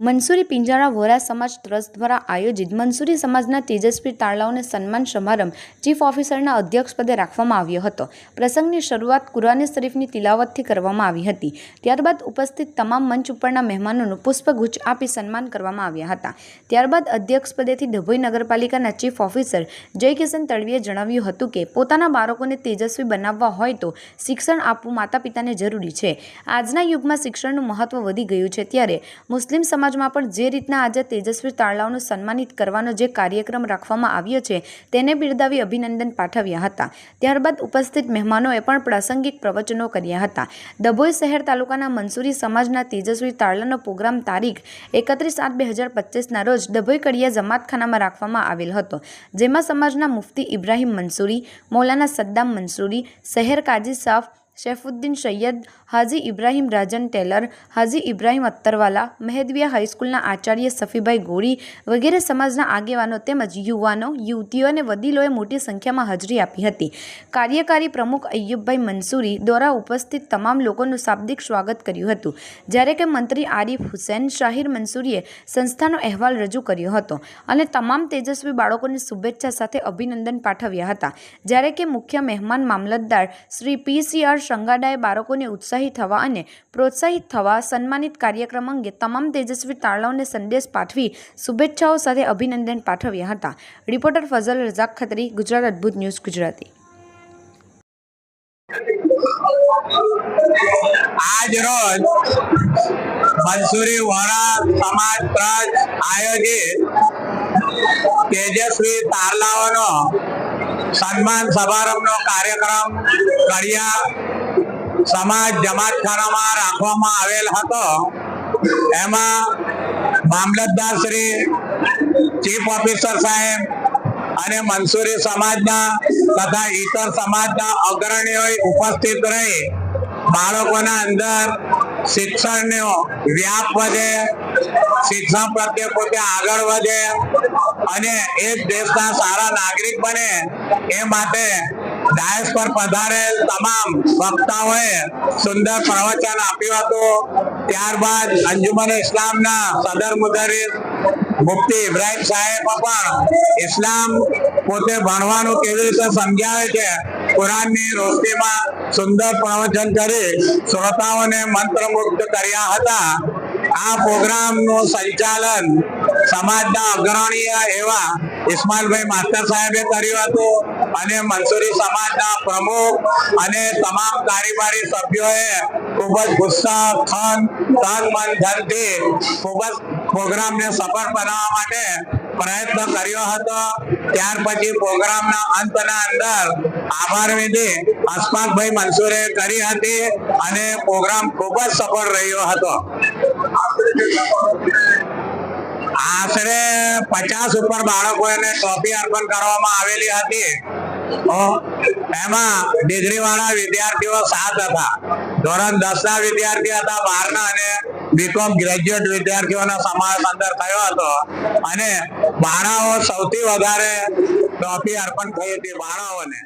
મનસુરી પિંજારા વોરા સમાજ ટ્રસ્ટ દ્વારા આયોજિત મનસુરી સમાજના તેજસ્વી તાળાઓને સન્માન સમારંભ ચીફ ઓફિસરના અધ્યક્ષપદે રાખવામાં આવ્યો હતો. પ્રસંગની શરૂઆત કુરાને શરીફની તિલાવતથી કરવામાં આવી હતી. ત્યારબાદ ઉપસ્થિત તમામ મંચ ઉપરના મહેમાનોનું પુષ્પગુચ્છ આપી સન્માન કરવામાં આવ્યા હતા. ત્યારબાદ અધ્યક્ષપદેથી ડભોઈ નગરપાલિકાના ચીફ ઓફિસર જયકિશન તળવીએ જણાવ્યું હતું કે, પોતાના બાળકોને તેજસ્વી બનાવવા હોય તો શિક્ષણ આપવું માતા પિતાને જરૂરી છે. આજના યુગમાં શિક્ષણનું મહત્વ વધી ગયું છે ત્યારે મુસ્લિમ સમાજમાં પણ જે રીતના આજે તેજસ્વી તાળાઓનું સન્માનિત કરવાનો જે કાર્યક્રમ રાખવામાં આવ્યો છે, તેને બિરદાવી અભિનંદન પાઠવ્યા હતા. ત્યારબાદ ઉપસ્થિત મહેમાનોએ પણ પ્રાસંગિક પ્રવચનો કર્યા હતા. ડભોઈ શહેર તાલુકાના મંસૂરી સમાજના તેજસ્વી તાળાનો પ્રોગ્રામ તારીખ એકત્રીસ આઠ બે હજાર પચીસના રોજ ડભોઈ કડિયા જમાતખાનામાં રાખવામાં આવેલ હતો, જેમાં સમાજના મુફતી ઇબ્રાહીમ મંસૂરી, મૌલાના સદ્દામ મંસૂરી, શહેર કાજી સાફ, શૈફુદ્દીન સૈયદ હાજી ઇબ્રાહીમ રાજન ટેલર, હાજી ઇબ્રાહીમ અત્તરવાલા મહેદવિયા હાઈસ્કૂલના આચાર્ય સફીભાઈ ગોળી વગેરે સમાજના આગેવાનો તેમજ યુવાનો, યુવતીઓ અને વડીલોએ મોટી સંખ્યામાં હાજરી આપી હતી. કાર્યકારી પ્રમુખ અય્યુબભાઈ મંસૂરી દ્વારા ઉપસ્થિત તમામ લોકોનું શાબ્દિક સ્વાગત કર્યું હતું, જ્યારે કે મંત્રી આરિફ હુસૈન, શાહિર મંસૂરીએ સંસ્થાનો અહેવાલ રજૂ કર્યો હતો અને તમામ તેજસ્વી બાળકોને શુભેચ્છા સાથે અભિનંદન પાઠવ્યા હતા, જ્યારે કે મુખ્ય મહેમાન મામલતદાર શ્રી પી સી આર શંગાડાએ બાળકોને ઉત્સાહી થવા અને પ્રોત્સાહિત થવા સન્માનિત કાર્યક્રમ અંગે તમામ તેજસ્વી તારલાઓને સંદેશ પાઠવી શુભેચ્છાઓ સાથે અભિનંદન પાઠવ્યા હતા. Reporter Fazal Razak Khatri, Gujarat Adbhut news, Gujarati. આજ રોજ મંસુરી વોરા સમાજ ટ્રસ્ટ આયોજિત તેજસ્વી તારલાઓનો સન્માન સમારંભનો કાર્યક્રમ કડિયા સમાજ જમાતખાનામાં રાખવામાં આવેલ હતો. એમાં મામલતદાર શ્રી, ચીફ ઓફિસર સાહેબ અને મંસૂરી સમાજના તથા ઇતર સમાજના અગ્રણીઓએ ઉપસ્થિત રહી. બાળકોના અંદર શિક્ષણનો વ્યાપ વધે, શિક્ષણ પ્રત્યે પોતે આગળ વધે અને એ દેશના સારા નાગરિક બને એ માટે ડાયસ પર પધારેલ તમામ વક્તાઓએ સુંદર પ્રવચન આપ્યું હતું. ત્યારબાદ અંજુમન ઇસ્લામના સદર મુદરીસ મુફતી ઇબ્રાહિમ સાહેબ પણ ઇસ્લામ પોતે ભણવાનું કેવી રીતે સમજાવે છે, કુરાનની રોશનીમાં સુંદર પ્રવચન કરી શ્રોતાઓને મંત્રમુગ્ધ કર્યા હતા. આ પ્રોગ્રામનું સંચાલન સમાજના અગ્રણીય એવા ઇસ્માઇલભાઈ માસ્ટર સાહેબે કર્યું હતું અને મંસૂરી સમાજના પ્રમુખ અને તમામ કારોબારી સભ્યોએ ખૂબ જ ગુસ્સા ખન તન, મન, ધનથી ખૂબ જ પ્રોગ્રામને સફળ બનાવવા માટે પ્રયત્ન કર્યો હતો. ત્યાર પછી પ્રોગ્રામના અંતના અંદર આભાર વિધિ અસ્પાકભાઈ મંસૂરે કરી હતી અને પ્રોગ્રામ ખૂબ જ સફળ રહ્યો હતો. આશરે પચાસ ઉપર બાળકોને ટ્રોફી અર્પણ કરવામાં આવેલી હતી. એમાં ડિગ્રી વાળા વિદ્યાર્થીઓ સાત હતા. ધોરણ દસ ના વિદ્યાર્થી હતા, બાર ના અને બીકોમ ગ્રેજ્યુએટ વિદ્યાર્થીઓનો સમાવેશ અંદર થયો હતો. અને બાળાઓ સૌથી વધારે ટ્રોફી અર્પણ થઈ હતી બાળાઓને.